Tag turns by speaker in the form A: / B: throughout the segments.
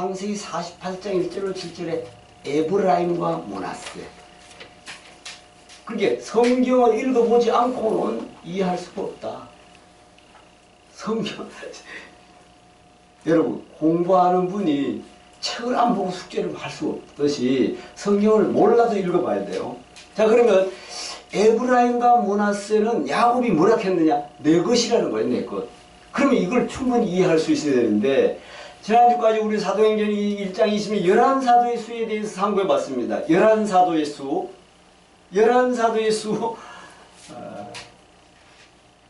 A: 창세기 48장 1절로 7절에 에브라임과 모나스 그게 성경을 읽어보지 않고는 이해할 수가 없다. 성경 여러분 공부하는 분이 책을 안 보고 숙제를 할 수 없듯이 성경을 몰라도 읽어봐야 돼요. 자 그러면 에브라임과 모나스는 야곱이 뭐라 했느냐? 내 것이라는 거예요, 내 것. 그러면 이걸 충분히 이해할 수 있어야 되는데 지난주까지 우리 사도행전 1장 20일 열한 사도의 수에 대해서 상고해 봤습니다. 열한 사도의 수, 열한 사도의 수, 어,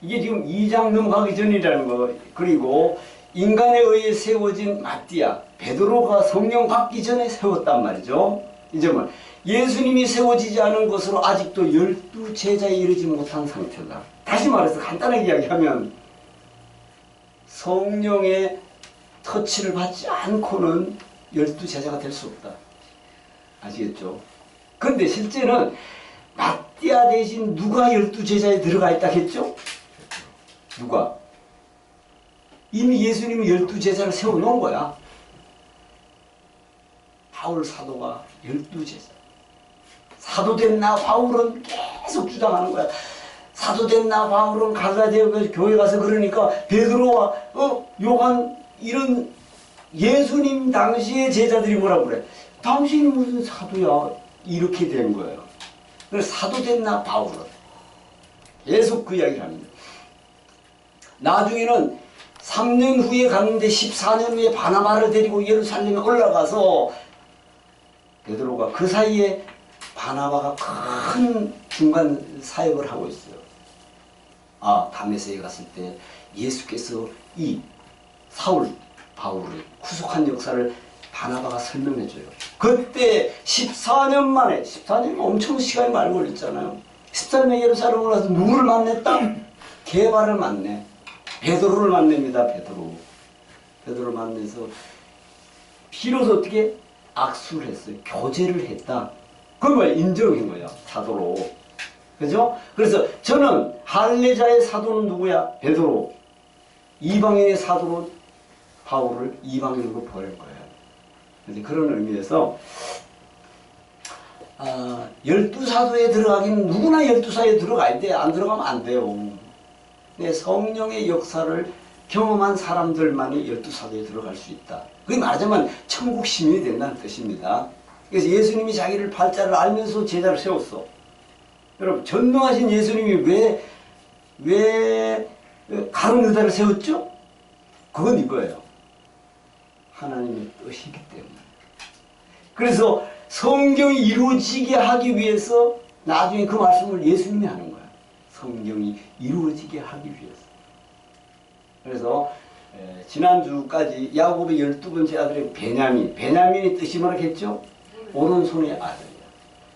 A: 이게 지금 2장 넘어가기 전이라는 거. 그리고 인간에 의해 세워진 마띠아, 베드로가 성령 받기 전에 세웠단 말이죠. 이 점을 예수님이 세워지지 않은 것으로 아직도 열두 제자에 이르지 못한 상태다. 다시 말해서 간단하게 이야기하면 성령의 터치를 받지 않고는 열두 제자가 될 수 없다. 아시겠죠? 근데 실제는 마띠아 대신 누가 열두 제자에 들어가 있다 했죠? 누가? 이미 예수님이 열두 제자를 세워놓은 거야. 바울 사도가 열두 제자. 사도된 나 바울은 계속 주장하는 거야. 사도된 나 바울은 갈라디아 교회 가서 그러니까 베드로와 어 요한 이런 예수님 당시의 제자들이 뭐라고 그래? 당신이 무슨 사도야? 이렇게 된 거예요. 그래서 사도된 나 바울은 계속 그 이야기를 합니다. 나중에는 3년 후에 갔는데 14년 후에 바나바를 데리고 예루살렘에 올라가서 베드로가 그 사이에 바나바가 큰 중간 사역을 하고 있어요. 아, 다메섹에 갔을 때 예수께서 이 사울, 바울을 구속한 역사를 바나바가 설명해 줘요. 그때 14년 만에, 14년이면 엄청 시간이 많이 걸렸잖아요. 14년에 예루살렘 올라서 누구를 만났다? 개발을 만내. 베드로를 만납니다, 베드로. 베드로를 만나서 비로소 어떻게 악수를 했어요. 교제를 했다. 그건? 인정인 거야. 사도로. 그죠? 그래서 저는 할례자의 사도는 누구야? 베드로. 이방인의 사도로 바울을 이방인으로 보낼 거예요. 그래서 그런 의미에서 아, 열두 사도에 들어가긴 누구나 열두 사도에 들어가야 돼. 안 들어가면 안 돼요. 네, 성령의 역사를 경험한 사람들만이 열두 사도에 들어갈 수 있다. 그게 말하자면 천국 시민이 된다는 뜻입니다. 그래서 예수님이 자기를 팔자를 알면서 제자를 세웠어. 여러분 전능하신 예수님이 왜 왜 가론 유다를 세웠죠? 그건 이거예요. 하나님의 뜻이기 때문에. 그래서 성경이 이루어지게 하기 위해서 나중에 그 말씀을 예수님이 하는 거야. 성경이 이루어지게 하기 위해서. 그래서 에, 지난주까지 야곱의 열두 번째 아들의 베냐민. 베냐민의 뜻이 뭐라 했죠? 오른손의 아들이야.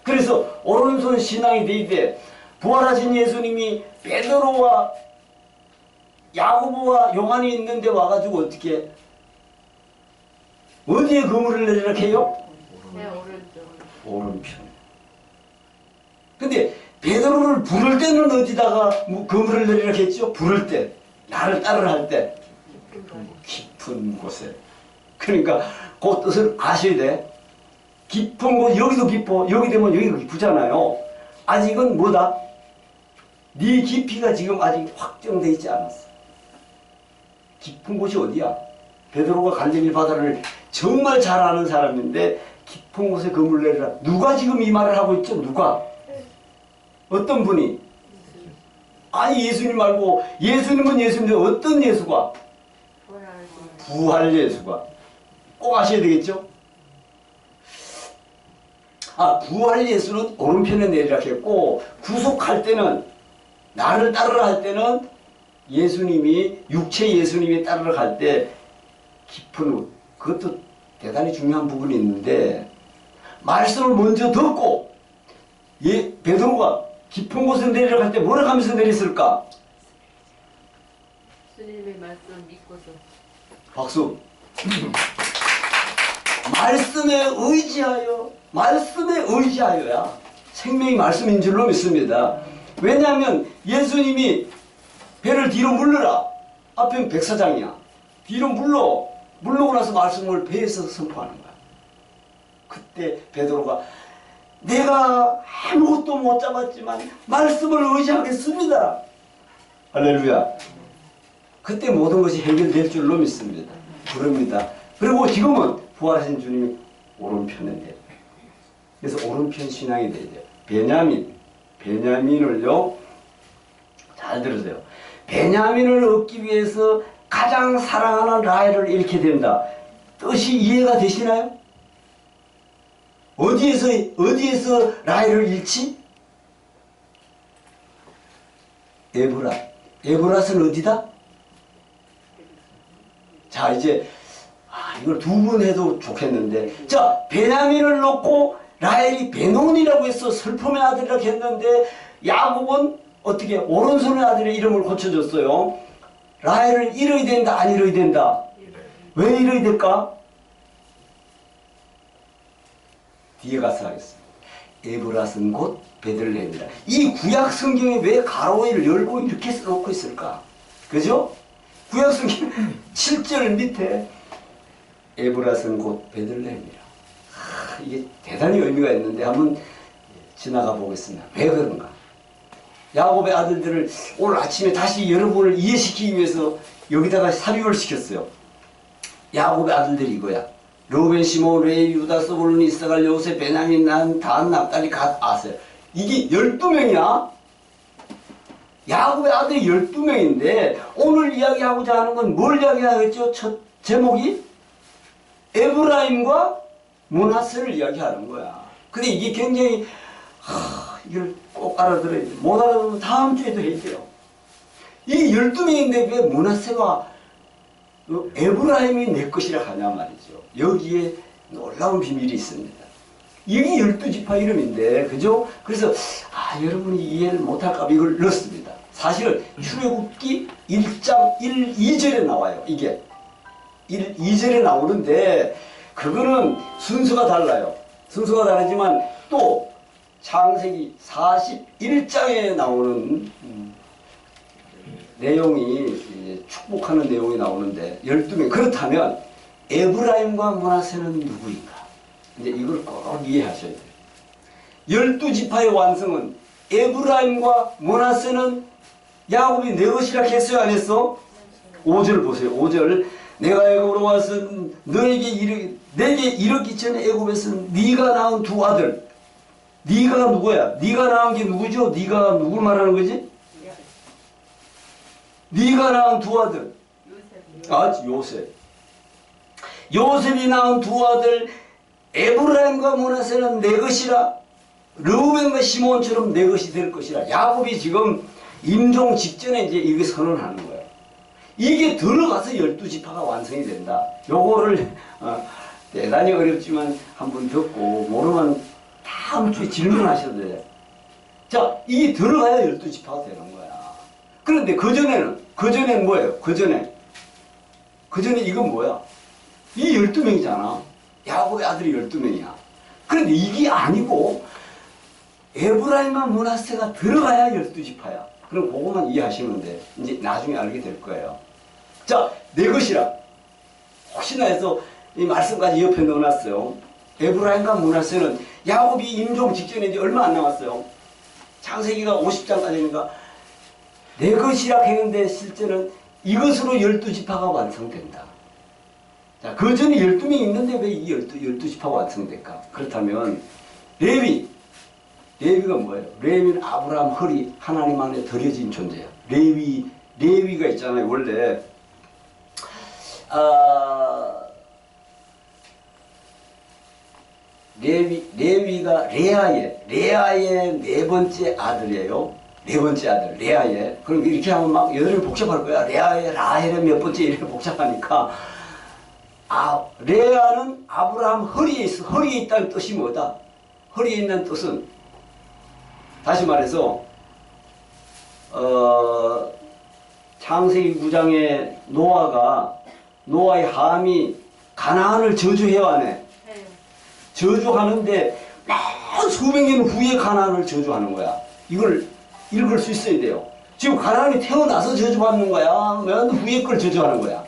A: 그래서 오른손 신앙이 되이되 부활하신 예수님이 베드로와 야고보와 요한이 있는데 와가지고 어떻게 어디에 그물을 내리라 해요?
B: 네, 오른쪽.
A: 오른편. 근데 베드로를 부를 때는 어디다가 뭐 그물을 내리라 했죠? 부를 때. 나를 따르라 할 때. 깊은 곳에. 그러니까 그 뜻을 아셔야 돼. 깊은 곳, 여기도 깊어. 여기 되면 여기가 깊잖아요. 아직은 뭐다? 네 깊이가 지금 아직 확정되어 있지 않았어. 깊은 곳이 어디야? 베드로가 갈릴리 바다를 정말 잘 아는 사람인데 깊은 곳에 그물 내리라. 누가 지금 이 말을 하고 있죠? 누가? 어떤 분이? 아니 예수님 말고 예수님은 예수인데 어떤 예수가? 부활 예수가. 꼭 아셔야 되겠죠? 아, 부활 예수는 오른편에 내리라 했고, 구속할 때는, 나를 따르라 할 때는, 예수님이, 육체 예수님이 따르라 할 때, 깊은, 곳, 그것도 대단히 중요한 부분이 있는데, 말씀을 먼저 듣고, 예, 베드로가 깊은 곳에 할때 뭐라 하면서 내렸을까?
B: 주님의 말씀 믿고서
A: 박수. 말씀에 의지하여, 말씀에 의지하여야 생명이 말씀인 줄로 믿습니다. 왜냐하면 예수님이 배를 뒤로 물러라. 앞에는 백사장이야. 뒤로 물러. 물러고 나서 말씀을 배에서 선포하는 거야. 그때 베드로가 내가 아무것도 못 잡았지만 말씀을 의지하겠습니다. 할렐루야. 그때 모든 것이 해결될 줄로 믿습니다. 그럽니다. 그리고 지금은 부활하신 주님이 오른편에 그래서 오른편 신앙이 돼야. 베냐민, 베냐민을요, 잘 들으세요. 베냐민을 얻기 위해서 가장 사랑하는 라헬을 잃게 된다. 뜻이 이해가 되시나요? 어디에서, 어디에서 라헬을 잃지? 에브라. 에브라스는 어디다? 자, 이제, 아, 이걸 두 번 해도 좋겠는데. 자, 베냐민을 놓고 라헬이 베논이라고 해서 슬픔의 아들이라고 했는데, 야곱은 어떻게 오른손의 아들의 이름을 고쳐줬어요. 라헬을 잃어야 된다, 안 잃어야 된다? 왜 잃어야 될까? 뒤에 가서 하겠습니다. 에브라스는 곧 베들레헴이라. 이 구약 성경에 왜 가로를 열고 이렇게 써놓고 있을까? 그죠? 구약 성경 7절 밑에 에브라스는 곧 베들레헴이라. 하, 이게 대단히 의미가 있는데 한번 지나가 보겠습니다. 왜 그런가? 야곱의 아들들을 오늘 아침에 다시 여러분을 이해시키기 위해서 여기다가 삽입을 시켰어요. 야곱의 아들들이 이거야. 로벤, 시몬, 레이, 유다, 스불론, 이스가갈, 요셉, 베냐민, 난, 단, 납달리, 갓, 아셀. 이게 12명이야. 야곱의 아들이 12명인데 오늘 이야기하고자 하는 건 뭘 이야기하겠죠? 첫 제목이 에브라임과 문하세를 이야기하는 거야. 근데 이게 굉장히 하, 이걸 꼭 알아들어야 돼. 못 알아들으면 다음 주에도 해야 돼요. 이게 12명인데 왜 문하세와 그 에브라임이 내 것이라 하냐 말이죠. 여기에 놀라운 비밀이 있습니다. 여기 열두 지파 이름인데, 그죠? 그래서, 아, 여러분이 이해를 못할까 봐 이걸 넣었습니다. 사실은 출애굽기 1장 1, 2절에 나와요, 이게. 1, 2절에 나오는데, 그거는 순서가 달라요. 순서가 다르지만, 또, 창세기 41장에 나오는, 음, 내용이 축복하는 내용이 나오는데 12명 그렇다면 에브라임과 문하세는 누구인가? 이제 이걸 꼭 이해하셔야 돼요. 열두 지파의 완성은 에브라임과 문하세는 야곱이 내 것이라 했어요 안 했어? 5절 보세요. 5절 내가 애굽으로 와서 너에게 이르 내게 이르기 전에 애굽에서는 네가 낳은 두 아들 네가 누구야? 네가 낳은 게 누구죠? 네가 누굴 말하는 거지? 네가 낳은 두 아들
B: 요셉.
A: 아 요셉 요셉이 낳은 두 아들 에브라임과 문하세는 내 것이라 르우벤과 시몬처럼 내 것이 될 것이라 야곱이 지금 임종 직전에 이제 이게 선언하는 거예요. 이게 들어가서 열두 지파가 완성이 된다. 요거를 어, 대단히 어렵지만 한번 듣고 모르면 다음 주에 질문하셔도 돼요. 자, 이게 들어가야 열두 지파가 되는 거야. 그런데 그 전에는 그 전에는 뭐예요? 그 전에 그 전에 이건 뭐야? 이 12명이잖아. 야곱의 아들이 12명이야. 그런데 이게 아니고 에브라임과 문하세가 들어가야 12지파야. 그럼 그것만 이해하시면 돼. 이제 나중에 알게 될 거예요. 자, 내 것이라. 혹시나 해서 이 말씀까지 옆에 넣어놨어요. 에브라임과 문하세는 야곱이 임종 이제 얼마 안 남았어요. 창세기가 50장까지니까 내 것이라 했는데 실제는 이것으로 열두 지파가 완성된다. 자, 그 전에 열두 명이 있는데 왜 이 열두, 열두 지파가 완성될까? 그렇다면, 레위. 레위가 뭐예요? 레위는 아브라함 허리 하나님 안에 들여진 존재야. 레위, 레위가 있잖아요. 원래, 아, 레위, 레위가 레아의, 레아의 네 번째 아들이에요. 네 번째 아들, 레아의. 그럼 이렇게 하면 막 여덟이 복잡할 거야. 레아의, 라헬의 몇 번째 이렇게 복잡하니까. 아, 레아는 아브라함 허리에 있어. 허리에 있다는 뜻이 뭐다? 허리에 있는 뜻은, 다시 말해서, 어, 창세기 9장에 노아가, 노아의 함이 가나안을 저주해왔네.
B: 네.
A: 저주하는데 만 수백 년 후에 가나안을 저주하는 거야. 이걸 읽을 수 있어야 돼요. 지금 가나안이 태어나서 저주받는 거야. 몇 후에 걸 저주하는 거야.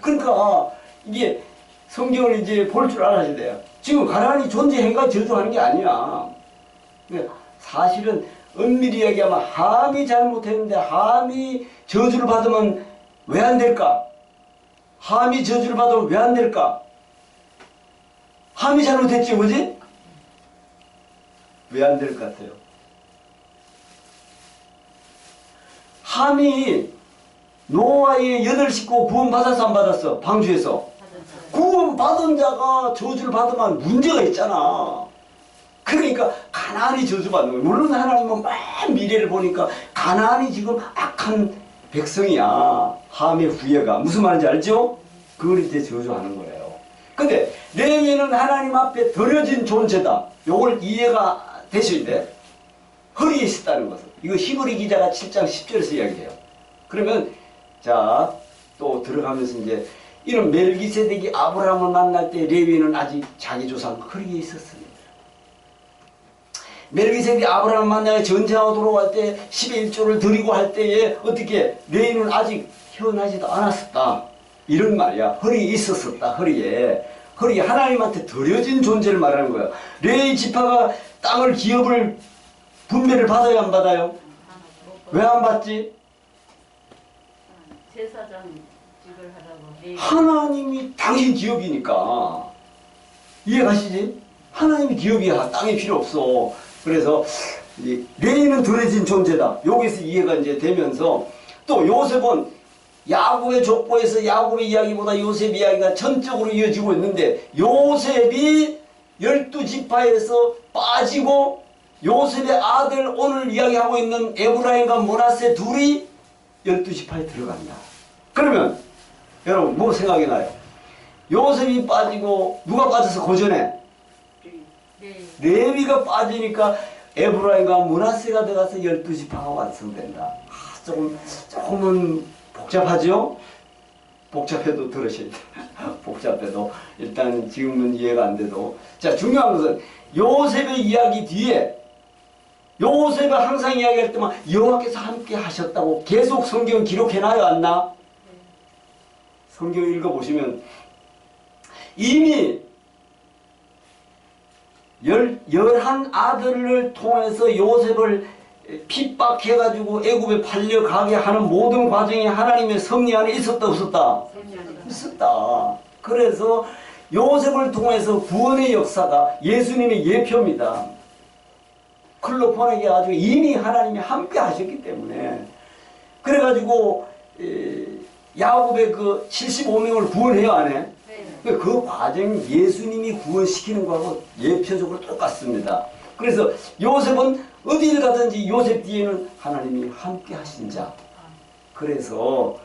A: 그러니까 이게 성경을 이제 볼 줄 알아야 돼요. 지금 가나안이 존재행가 저주하는 게 아니야. 근데 사실은 엄밀히 이야기하면 함이 잘못했는데 함이 저주를 받으면 왜 안 될까? 함이 저주를 받으면 왜 안 될까? 함이 잘못했지, 그지? 왜 안 될 것 같아요? 함이 노아의 여덟 식구 구원 받았어 안 받았어? 방주에서. 구원 받은 자가 저주를 받으면 문제가 있잖아. 그러니까 가나안이 저주받는 거예요. 물론 하나님은 맨 미래를 보니까 가나안이 지금 악한 백성이야. 함의 후예가 무슨 말인지 알죠? 그걸 이제 저주하는 거예요. 근데 레위는 하나님 앞에 드려진 존재다. 요걸 이해가 돼. 허리에 있었다는 것은. 이거 히브리 기자가 7장 10절에서 이야기해요. 그러면 자, 또 들어가면서 이제 이런 멜기세덱이 아브라함을 만날 때 레위는 아직 자기 조상 허리에 있었습니다. 멜기세덱이 아브라함을 만나서 전쟁하고 돌아갈 때 10의 1조를 드리고 할 때에 어떻게 레위는 아직 태어나지도 않았었다. 이런 말이야. 허리에 있었었다. 허리에. 허리에 하나님한테 드려진 존재를 말하는 거야. 레위 지파가 땅을 기업을 분배를 받아요 안 받아요? 왜 안 받지?
B: 제사장직을 하라고 네.
A: 하나님이 당신 기업이니까 이해가시지? 하나님이 기업이야 땅이 필요 없어 그래서 이 레이는 드려진 존재다 여기서 이해가 이제 되면서 또 요셉은 야곱의 족보에서 야곱의 이야기보다 요셉 이야기가 전적으로 이어지고 있는데 요셉이 열두 지파에서 빠지고 요셉의 아들 오늘 이야기하고 있는 에브라임과 모나세 둘이 열두 지파에 들어간다 그러면 여러분 뭐 생각이 나요? 요셉이 빠지고 누가 빠져서 고전해?
B: 네.
A: 레위가 빠지니까 에브라임과 문하세가 들어가서 열두 지파가 완성된다. 아, 조금 조금은 복잡하죠? 복잡해도 들으셔야 돼. 복잡해도 일단 지금은 이해가 안 돼도 자 중요한 것은 요셉의 이야기 뒤에 요셉을 항상 이야기할 때만 여호와께서 함께 하셨다고 계속 성경 기록해놔요 안 나? 성경 읽어보시면 이미 열, 열한 아들을 통해서 요셉을 핍박해가지고 애굽에 팔려가게 하는 모든 과정이 하나님의 섭리 안에 있었다 없었다? 있었다. 그래서 요셉을 통해서 구원의 역사가 예수님의 예표입니다. 클로폰에게 아주 이미 하나님이 함께 하셨기 때문에 그래가지고 에, 야곱의 그 75명을 구원해요 안 해?
B: 네.
A: 그 과정 예수님이 구원시키는 거하고 예표적으로 똑같습니다. 그래서 요셉은 어디를 가든지 요셉 뒤에는 하나님이 함께 하신 자. 그래서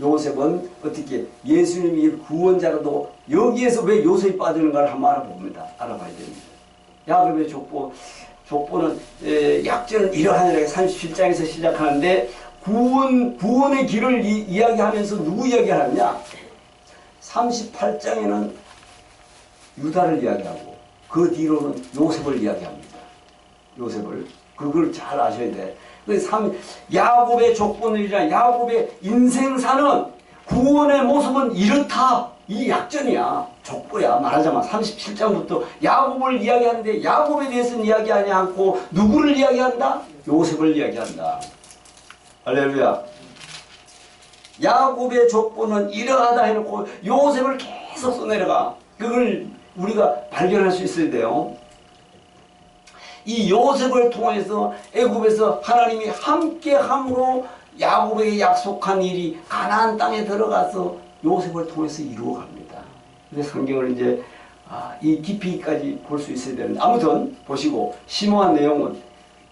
A: 요셉은 어떻게 예수님이 구원자로도 여기에서 왜 요셉이 빠지는가를 한번 알아봅니다. 알아봐야 됩니다. 야곱의 족보, 족보는 에, 약전은 이러하니라 37장에서 시작하는데 구원, 구원의 길을 이, 이야기하면서 누구 이야기하느냐? 38장에는 유다를 이야기하고 그 뒤로는 요셉을 이야기합니다. 요셉을 그걸 잘 아셔야 돼. 그 삼, 야곱의 족보는이라 야곱의 인생사는 구원의 모습은 이렇다. 이 약전이야. 족보야. 말하자면 37장부터 야곱을 이야기하는데 야곱에 대해서는 이야기하지 않고 누구를 이야기한다? 요셉을 이야기한다. 할렐루야. 야곱의 족보는 이러하다 해놓고 요셉을 계속 써내려가. 그걸 우리가 발견할 수 있어야 돼요. 이 요셉을 통해서 애굽에서 하나님이 함께 함으로 야곱에게 약속한 일이 가나안 땅에 들어가서 요셉을 통해서 이루어갑니다. 근데 성경을 이제 아, 이 깊이까지 볼 수 있어야 되는데 아무튼 보시고 심오한 내용은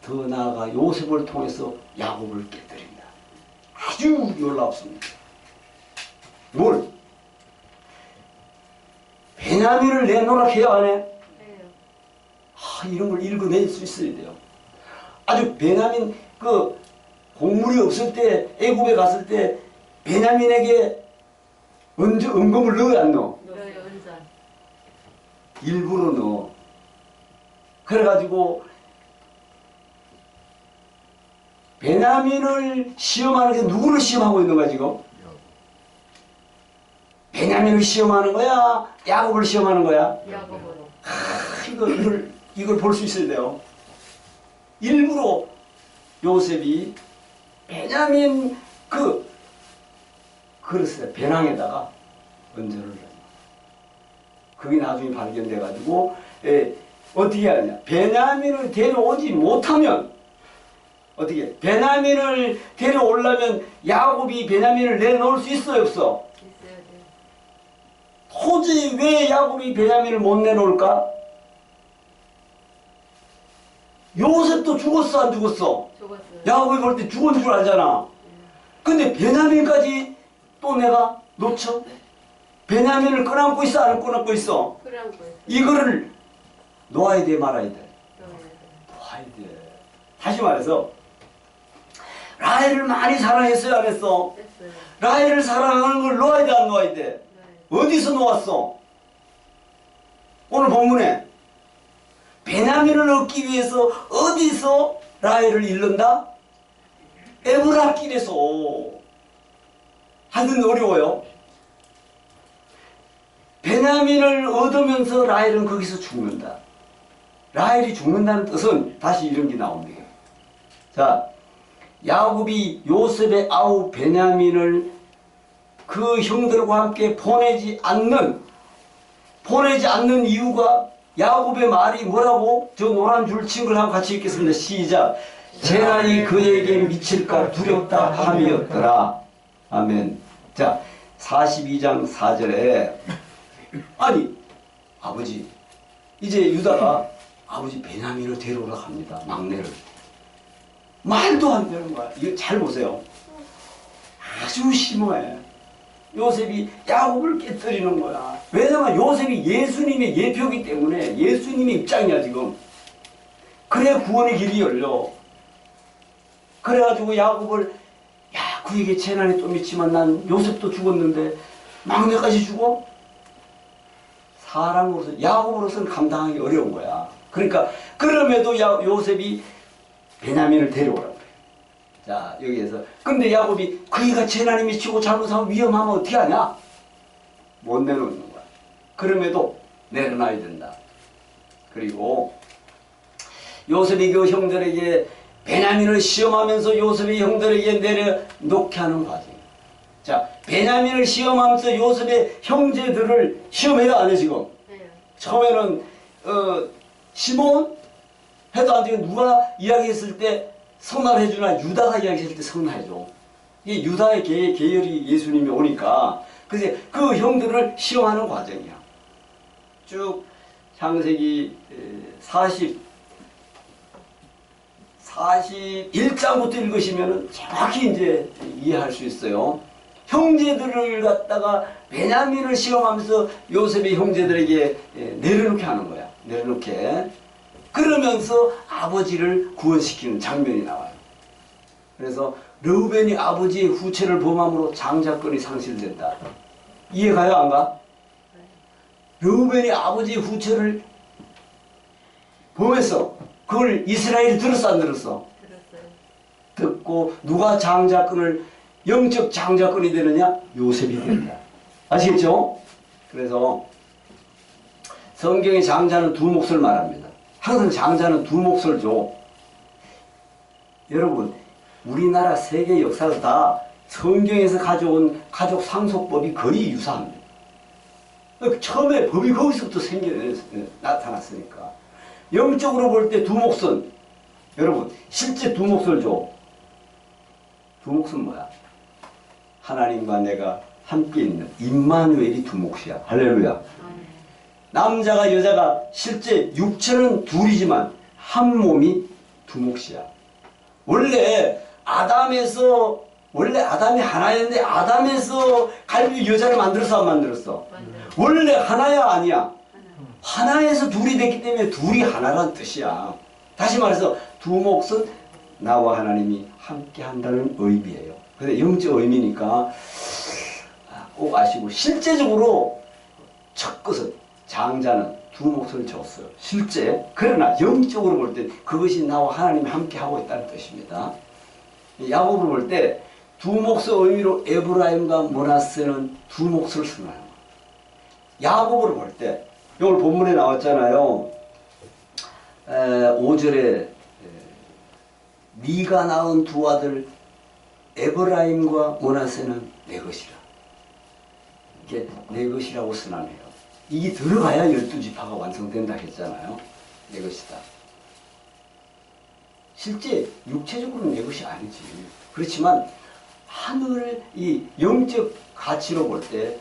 A: 더 나아가 요셉을 통해서 야곱을 깨뜨린다. 아주 놀랍습니다. 뭘? 베냐민을 내놓으라 해야 안 해?
B: 네.
A: 아, 이런 걸 읽어낼 수 있어야 돼요. 아주 베냐민 그 곡물이 없을 때 애굽에 갔을 때 베냐민에게 언제 은금을 넣어야 안 넣어? 일부러 넣어. 그래가지고 베냐민을 시험하는 게 누구를 시험하고 있는 거야 지금? 베냐민을 시험하는 거야? 야곱을 시험하는 거야?
B: 야곱으로.
A: 아, 이거, 이걸, 이걸 볼 수 있어야 돼요. 일부러 요셉이 베냐민 그 그릇에 배낭에다가 은전을 넣어요. 그게 나중에 발견돼가지고 예, 어떻게 하냐? 베냐민을 데려오지 못하면 어떻게? 베냐민을 데려오려면 야곱이 베냐민을 내놓을 수 있어요, 없어?
B: 돼.
A: 도저히 왜 야곱이 베냐민을 못 내놓을까? 요셉도 죽었어, 안 죽었어?
B: 죽었어요.
A: 야곱이 볼 때 죽은 줄 알잖아. 근데 베냐민까지 또 내가 놓쳐? 베냐민을 끌어안고 있어, 안 끌어안고 있어?
B: 거 있어요.
A: 이거를 놓아야 돼, 말아야 돼? 놓아야 돼. 다시 말해서, 라헬을 많이 사랑했어요, 안 했어?
B: 됐어요.
A: 라헬을 사랑하는 걸 놓아야 돼, 안 놓아야 돼?
B: 네.
A: 어디서 놓았어? 오늘 본문에 베냐민을 얻기 위해서 어디서 라헬을 잃는다? 에브라길에서 하여튼 어려워요. 베냐민을 얻으면서 라헬은 거기서 죽는다. 라헬이 죽는다는 뜻은 다시 이런 게 나옵니다. 자, 야곱이 요셉의 아우 베냐민을 그 형들과 함께 보내지 않는 보내지 않는 이유가 야곱의 말이 뭐라고 저 노란 줄 친걸 한번 같이 읽겠습니다. 시작. 재난이 그에게 미칠까 두렵다 함이었더라. 아멘. 자, 42장 4절에 아니 아버지 이제 유다가 아버지 베냐민을 데려오러 갑니다. 막내를. 말도 안 되는 거야. 이거 잘 보세요. 아주 심오해. 요셉이 야곱을 깨뜨리는 거야. 왜냐면 요셉이 예수님의 예표기 때문에 예수님의 입장이야 지금. 그래 구원의 길이 열려. 그래가지고 야곱을 야 그에게 재난이 좀 있지만 난 요셉도 죽었는데 막내까지 죽어? 사람으로서 야곱으로서는 감당하기 어려운 거야. 그러니까 그럼에도 야, 요셉이 베냐민을 데려오라고 그래. 자 여기에서 근데 야곱이 그이가 재난이 미치고 잘못하면 위험하면 어떻게 하냐? 못 내놓는 거야. 그럼에도 내려놔야 된다. 그리고 요셉이 그 형들에게 베냐민을 시험하면서 요셉의 형들에게 내려놓게 하는 과정. 자 베냐민을 시험하면서 요셉의 형제들을 시험해야 안 해 지금.
B: 네.
A: 처음에는 어, 시몬 해도 안 되고 누가 이야기했을 때 성납해주나 유다가 이야기했을 때 성납해줘. 이게 유다의 계, 계열이 예수님이 오니까 그래서 그 형들을 시험하는 과정이야. 쭉 창세기 에, 40 41장부터 읽으시면 정확히 이제 이해할 수 있어요. 형제들을 갖다가 베냐민을 시험하면서 요셉의 형제들에게 예, 내려놓게 하는 거야. 내려놓게. 그러면서 아버지를 구원시키는 장면이 나와요. 그래서 르우벤이 아버지의 후체를 범함으로 장자권이 상실된다. 이해가요? 안 가? 르우벤이 아버지의 후체를 범해서 그걸 이스라엘이 들었어 안 들었어?
B: 들었어요.
A: 듣고 누가 장자권을 영적 장자권이 되느냐? 요셉이 된다. 아시겠죠? 그래서 성경의 장자는 두 몫을 말합니다. 항상 장자는 두 몫을 줘. 여러분, 우리나라 세계 역사가 다 성경에서 가져온 가족 상속법이 거의 유사합니다. 그 처음에 법이 거기서부터 생겨 나타났으니까. 영적으로 볼 때 두 몫은 여러분 실제 두 몫을 줘. 두 몫은 뭐야? 하나님과 내가 함께 있는 임마누엘이 두 몫이야. 할렐루야. 남자가 여자가 실제 육체는 둘이지만 한 몸이 두 몫이야. 원래 아담에서 원래 아담이 하나였는데 아담에서 갈비 여자를 만들었어 안 만들었어?
B: 만들어.
A: 원래 하나야 아니야?
B: 하나.
A: 하나에서 둘이 됐기 때문에 둘이 하나란 뜻이야. 다시 말해서 두 몫은 나와 하나님이 함께 한다는 의미예요. 근데 영적 의미니까 꼭 아시고 실제적으로 첫 것은 장자는 두 몫을 줬어요. 실제 그러나 영적으로 볼 때 그것이 나와 하나님이 함께 하고 있다는 뜻입니다. 야곱을 볼 때 두 몫의 의미로 에브라임과 모나스는 두 몫을 거예요. 야곱으로 볼 때, 오늘 본문에 나왔잖아요. 에, 5절에 네가 낳은 두 아들 에브라임과 모나세는 내 것이라. 이게 내 것이라고 선언해요. 이게 들어가야 열두 지파가 완성된다 했잖아요. 내 것이다. 실제 육체적으로는 내 것이 아니지. 그렇지만 하늘을 이 영적 가치로 볼 때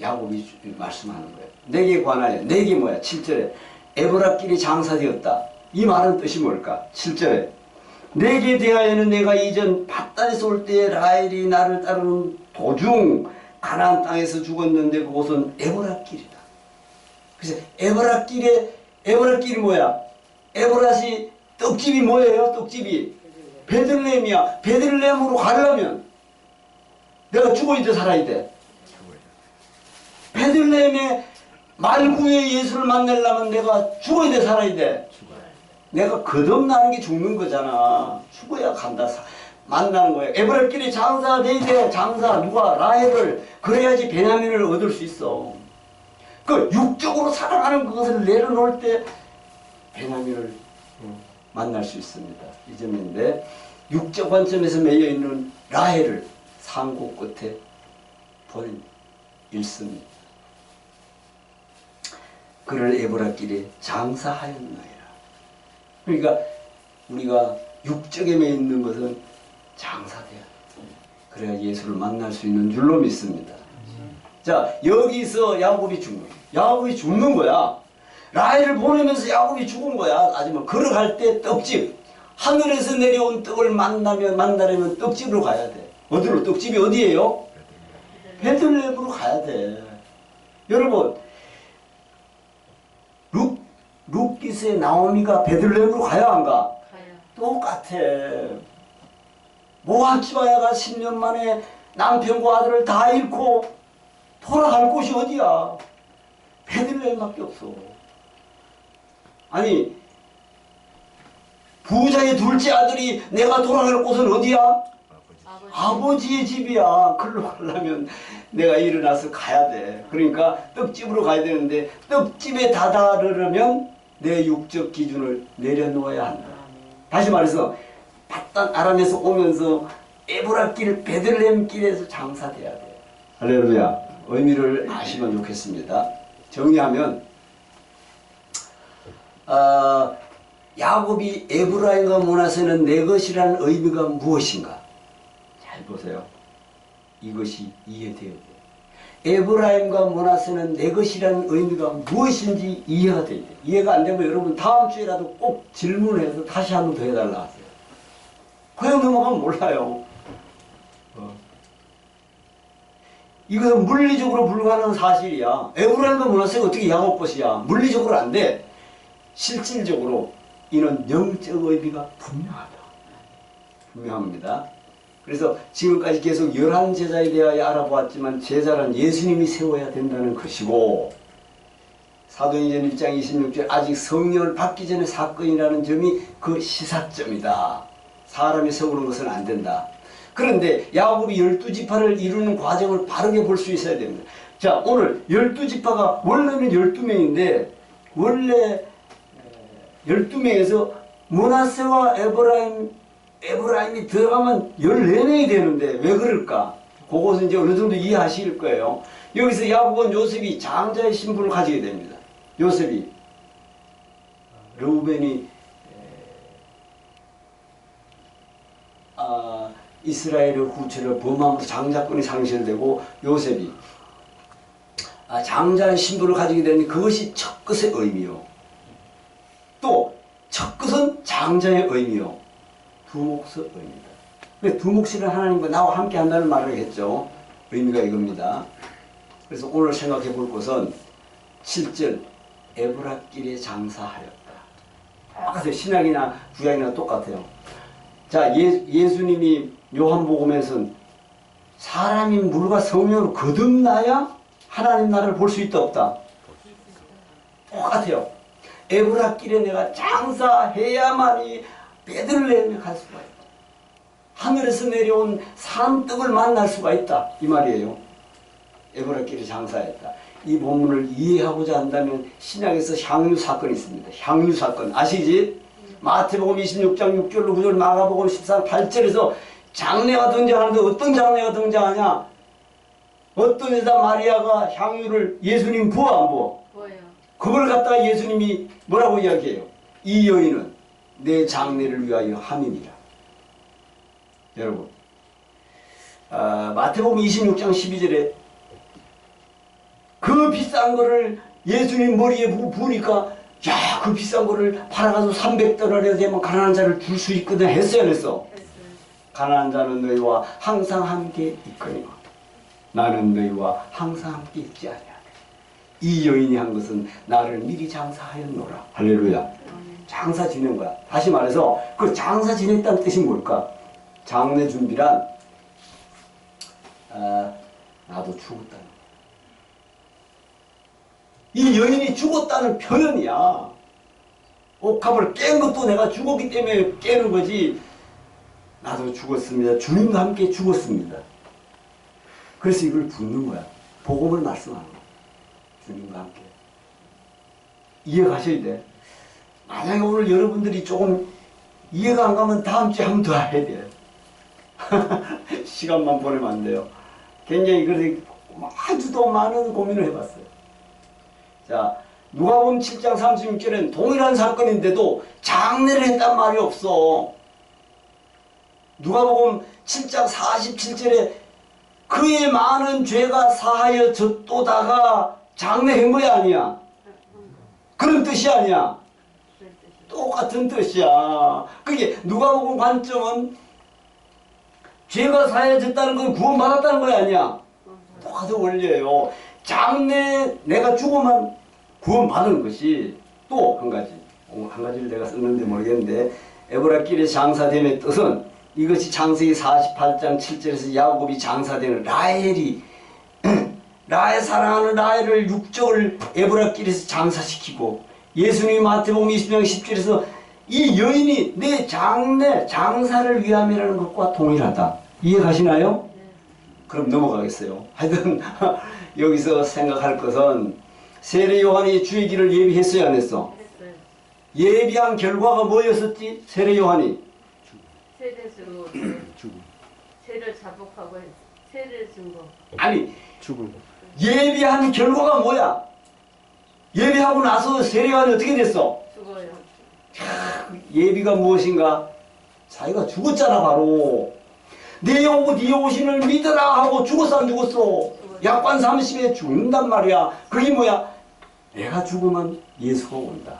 A: 야곱이 주- 말씀하는 거예요. 내게 관하여 내게 뭐야? 7절에 에브라길이 장사되었다. 이 말은 뜻이 뭘까? 7절에 내게 대하여는 내가 이전 밧단에서 올 때에 라헬이 나를 따르는 도중 가나안 땅에서 죽었는데 그곳은 에브라길이다. 그래서 에브라길에 에브라길이 뭐야? 에브라시 떡집이 뭐예요? 떡집이 베들레헴이야. 베들레헴으로 가려면 내가 죽어야 돼, 살아야 돼. 베들레헴의 말구의 예수를 만나려면 내가 죽어야 돼, 살아야 돼. 내가 거듭나는 게 죽는 거잖아. 죽어야 간다. 사- 만나는 거야. 에브라길이 장사 돼야 돼. 장사 누가 라헬을 그래야지 베냐민을 얻을 수 있어. 그 육적으로 살아가는 그것을 내려놓을 때 베냐민을 만날 수 있습니다. 이 점인데 육적 관점에서 매여 있는 라헬을 상고 끝에 보낸 일습니다. 그를 에브라길에 장사하였나이라. 그러니까 우리가 육적에 매 있는 것은 장사돼야 돼. 그래야 예수를 만날 수 있는 줄로 믿습니다. 자 여기서 야곱이 죽는. 야곱이 죽는 거야. 라헬을 보내면서 야곱이 죽은 거야. 하지만 걸어갈 때 떡집 하늘에서 내려온 떡을 만나면 만나려면 떡집으로 가야 돼. 어디로 떡집이 어디예요? 베들레헴으로 가야 돼. 여러분 룩 룩기스의 나오미가 베들레헴으로 가야 안 가?
B: 가야.
A: 똑같아. 모압지바야가 10년 만에 남편과 아들을 다 잃고 돌아갈 곳이 어디야? 베들레헴밖에 없어. 아니 부자의 둘째 아들이 내가 돌아갈 곳은 어디야?
B: 아버지.
A: 아버지의 집이야. 글로 가려면 내가 일어나서 가야 돼. 그러니까 떡집으로 가야 되는데 떡집에 다다르려면 내 육적 기준을 내려놓아야 한다. 다시 말해서 바단 아람에서 오면서 에브라길 베들레헴 길에서 장사돼야 돼. 할렐루야. 의미를 아시면 좋겠습니다. 정리하면 아, 야곱이 에브라임과 모나세는 내 것이라는 의미가 무엇인가? 잘 보세요. 이것이 이해돼야 돼. 에브라임과 모나세는 내 것이라는 의미가 무엇인지 이해가 돼야 돼. 이해가 안 되면 여러분 다음 주에라도 꼭 질문해서 다시 한번 더 해달라 하세요. 그냥 넘어가면 몰라요. 어. 이것은 물리적으로 불가능한 사실이야. 에브라임과 모나세가 어떻게 야곱 것이야. 물리적으로 안 돼. 실질적으로 이는 영적 의미가 분명하다. 분명합니다. 그래서 지금까지 계속 열한 제자에 대하여 알아보았지만 제자란 예수님이 세워야 된다는 것이고 사도행전 1장 26절 아직 성령을 받기 전에 사건이라는 점이 그 시사점이다. 사람이 세우는 것은 안 된다. 그런데 야곱이 열두 지파를 이루는 과정을 바르게 볼 수 있어야 됩니다. 자 오늘 열두 지파가 원래는 열두 명인데 원래 12명에서 모나세와 에브라임, 에브라임이 들어가면 14명이 되는데 왜 그럴까? 그것은 이제 어느 정도 이해하실 거예요. 여기서 야곱은 요셉이 장자의 신분을 가지게 됩니다. 요셉이. 르우벤이 아, 이스라엘의 후처를 범함으로 장자권이 상실되고 요셉이 아, 장자의 신분을 가지게 되니 그것이 첫 것의 의미요. 또 첫 것은 장자의 의미요. 두목서 의미다. 근데 두목시는 하나님과 나와 함께 한다는 말을 했죠. 의미가 이겁니다. 그래서 오늘 생각해 볼 것은 7절 에브라길에 장사하였다. 똑같아요. 신약이나 구약이나 똑같아요. 자, 예, 예수님이 요한복음에서는 사람이 물과 성령으로 거듭나야 하나님 나라를 볼 수 있다 없다. 똑같아요. 에브라길에 내가 장사해야만이 베들레헴에 갈 수가 있다. 하늘에서 내려온 산떡을 만날 수가 있다. 이 말이에요. 에브라길에 장사했다. 이 본문을 이해하고자 한다면 신약에서 향유 사건이 있습니다. 향유 사건 아시지? 마태복음 26장 6절로 9절 마가복음 14장 8절에서 장례가 등장하는데 어떤 장례가 등장하냐? 어떤 여자 마리아가 향유를 예수님 부어 안 부어? 그걸 갖다가 예수님이 뭐라고 이야기해요? 이 여인은 내 장례를 위하여 함이니라. 여러분, 아, 마태복음 26장 12절에 그 비싼 거를 예수님 머리에 부, 부으니까 야, 그 비싼 거를 팔아가서 300달러를 되면 가난한 자를 줄 수 있거든 했어요, 안 했어? 가난한 자는 너희와 항상 함께 있거니와 나는 너희와 항상 함께 있지 아니하네. 이 여인이 한 것은 나를 미리 장사하였노라. 할렐루야. 장사 지낸 거야. 다시 말해서 그 장사 지냈다는 뜻이 뭘까? 장례 준비란 아, 나도 죽었다는. 이 여인이 죽었다는 표현이야. 옥합을 깬 것도 내가 죽었기 때문에 깨는 거지. 나도 죽었습니다. 주님과 함께 죽었습니다. 그래서 이걸 붙는 거야. 복음을 말씀하는 거야. 주님과 함께. 이해가셔야 돼. 만약에 오늘 여러분들이 조금 이해가 안 가면 다음 주에 한 번 더 해야 돼. 시간만 보내면 안 돼요. 굉장히 그래서 아주 더 많은 고민을 해봤어요. 자, 누가복음 7장 36절엔 동일한 사건인데도 장례를 했단 말이 없어. 누가복음 7장 47절에 그의 많은 죄가 사하여졌도다가 장례한 거야 아니야? 그런 뜻이 아니야. 똑같은 뜻이야. 그게 누가복음 관점은 죄가 사해졌다는 건 구원받았다는 거 아니야. 똑같은 원리예요. 장래 내가 죽으면 구원받은 것이 또 한 가지. 어, 한 가지를 내가 썼는데 모르겠는데 에브라길의 장사됨의 뜻은 이것이 창세기 48장 7절에서 야곱이 장사되는 라헬이 라헬 사랑하는 라헬을 육적을 에브라길에서 장사시키고 예수님이 마태복음 20장 10절에서 이 여인이 내 장래 장사를 위함이라는 것과 동일하다. 이해가시나요?
B: 네.
A: 그럼 넘어가겠어요. 하여튼 여기서 생각할 것은 세례 요한이 주의 길을 예비했어요 안 했어?
B: 했어요.
A: 예비한 결과가 뭐였었지? 세례 요한이
B: 세례수로
C: 죽음.
B: 세를 자복하고 했- 세례 준 거.
A: 아니
C: 죽음.
A: 예비한 결과가 뭐야? 예비하고 나서 세례 요한이 어떻게 됐어?
B: 죽어요.
A: 예비가 무엇인가? 자기가 죽었잖아 바로 내 오고 네 오신을 믿으라 하고 죽었어 안 죽었어? 약관 30에 죽는단 말이야. 그게 뭐야? 내가 죽으면 예수가 온다.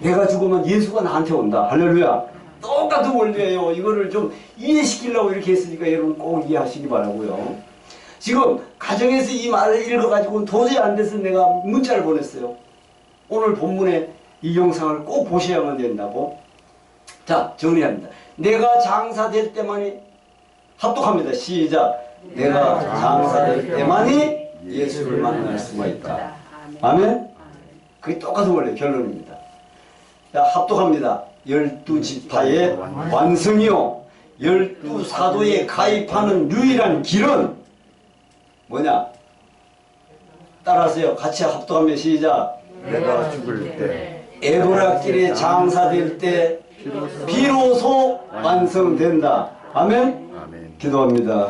A: 내가 죽으면 예수가 나한테 온다. 할렐루야. 똑같은 원리예요. 이거를 좀 이해시키려고 이렇게 했으니까 여러분 꼭 이해하시기 바라고요. 지금 가정에서 이 말을 읽어가지고 도저히 안 돼서 내가 문자를 보냈어요. 오늘 본문에 이 영상을 꼭 보셔야만 된다고. 자 정리합니다. 내가 장사될 때만이 합독합니다 시작 내가 장사될 때만이 예수를 만날 수가 있다 아멘. 그게 똑같은 원래 결론입니다. 자, 합독합니다. 열두 지파의 완성이요. 열두 사도에 가입하는 유일한 길은 뭐냐? 따라하세요. 같이 합독하면 시작.
C: 내가 죽을 때
A: 에보라길에 장사될 때 비로소 완성된다.
C: 아멘.
A: 기도합니다.